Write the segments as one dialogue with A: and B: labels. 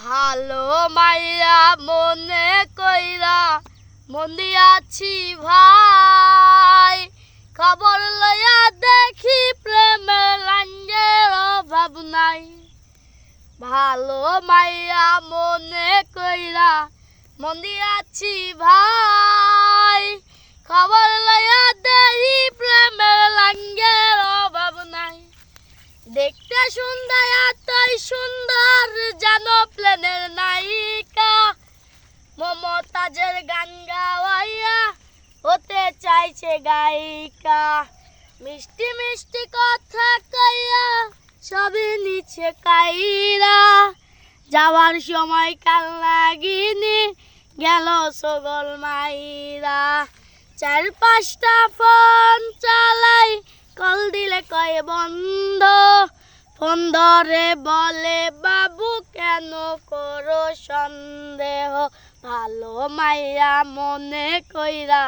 A: ভালো মাইয়া মনে কইরা মন দিয়াছি ভাই। খবর লইয়া দেখি প্রেমে লাঙ্গের অভাব নাই। ভালো মাইয়া মনে কইরা মন দিয়াছি ভাই। সুন্দর জানো প্লেনের নায়িকা। মমতাজের গান গাওয়াইয়া হতে চাইছে গায়িকা। মিষ্টি মিষ্টি কথা কইয়া সবই নিচে কাইরা। যাওয়ার সময় কাল লাগিনি গেল সগল মাইরা। চার পাঁচটা ফোন চালাই, কল দিলে কয়, বন্ধ ফোন ধরে বলে, বাবু, কেন করো সন্দেহ? ভালো মাইয়া মনে কইরা,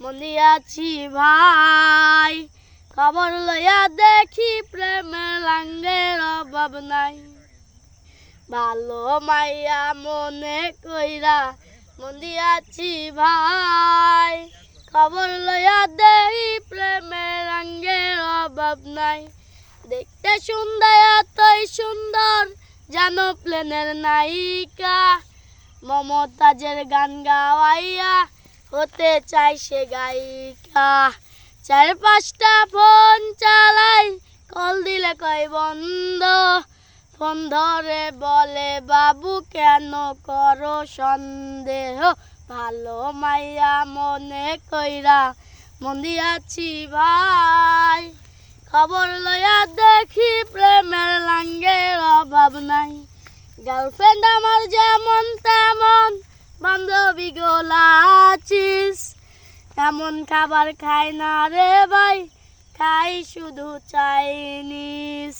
A: মনিয়াছি ভাই, খবর লইয়া দেখি প্রেমের লাঙ্গের অভাব নাই। ভালো মাইয়া মনে কইরা মন দিয়াছি ভাই, খবর লইয়া দেই প্রেমের রঙ্গের অভাব নাই। দেখতে সুন্দর, এতই সুন্দর, যেন প্লেনের নায়িকা। মমতাজের গান গাওয়াইয়া হতে চাই সে গায়িকা। চার পাঁচটা ফোন চালাই, কল দিলে কয়, বন্ধ। ফোন ধরে বলে, বাবু, কেন করো সন্দেহ? ভালো মাইয়া মনে কইরা মন দিয়াছি ভাই। খবর লয়া দেখি প্রেমের লাঙ্গের অভাব নাই। গার্লফ্রেন্ড আমার যেমন তেমন, বান্ধবী গোলা আছিস। এমন খাবার খাই না রে ভাই, খাই শুধু চাইনিস